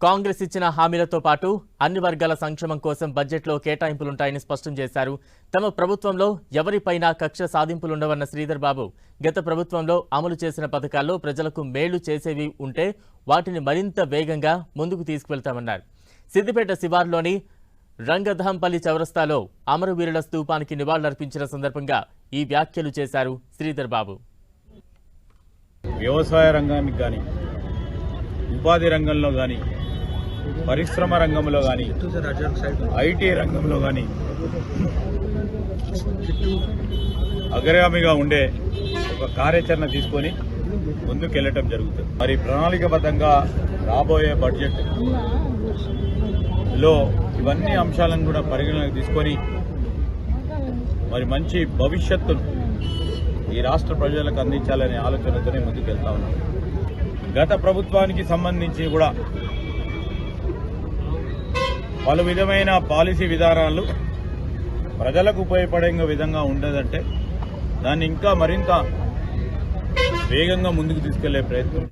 కాంగ్రెస్ ఇచ్చిన హామీలతో పాటు అన్ని వర్గాల సంక్షేమం కోసం బడ్జెట్లో కేటాయింపులుంటాయని స్పష్టం చేశారు. తమ ప్రభుత్వంలో ఎవరిపైనా కక్ష సాధింపులుండవన్న శ్రీధర్ బాబు గత ప్రభుత్వంలో అమలు చేసిన పథకాల్లో ప్రజలకు మేలు చేసేవి ఉంటే వాటిని మరింత వేగంగా ముందుకు తీసుకువెళ్తామన్నారు. సిద్దిపేట శివార్లోని రంగధాంపల్లి చౌరస్తాలో అమరవీరుల స్తూపానికి నివాళులర్పించిన సందర్భంగా ఈ వ్యాఖ్యలు చేశారు శ్రీధర్ బాబు వ్యవసాయ రంగానికి కానీ ఉపాధి రంగంలో కానీ పరిశ్రమ రంగంలో కానీ ఐటీ రంగంలో కానీ అగ్రగామిగా ఉండే ఒక కార్యాచరణ తీసుకొని ముందుకెళ్ళటం జరుగుతుంది. మరి ప్రణాళికబద్ధంగా రాబోయే బడ్జెట్లో ఇవన్నీ అంశాలను కూడా పరిగణనకు తీసుకొని మరి మంచి భవిష్యత్తును ఈ రాష్ట్ర ప్రజలకు అందించాలనే ఆలోచనతోనే ముందుకెళ్తా ఉన్నాం. గత ప్రభుత్వానికి సంబంధించి కూడా పలు విధమైన పాలసీ విధానాలు ప్రజలకు ఉపయోగపడే విధంగా ఉండదంటే దాన్ని ఇంకా మరింత వేగంగా ముందుకు తీసుకెళ్ళే ప్రయత్నం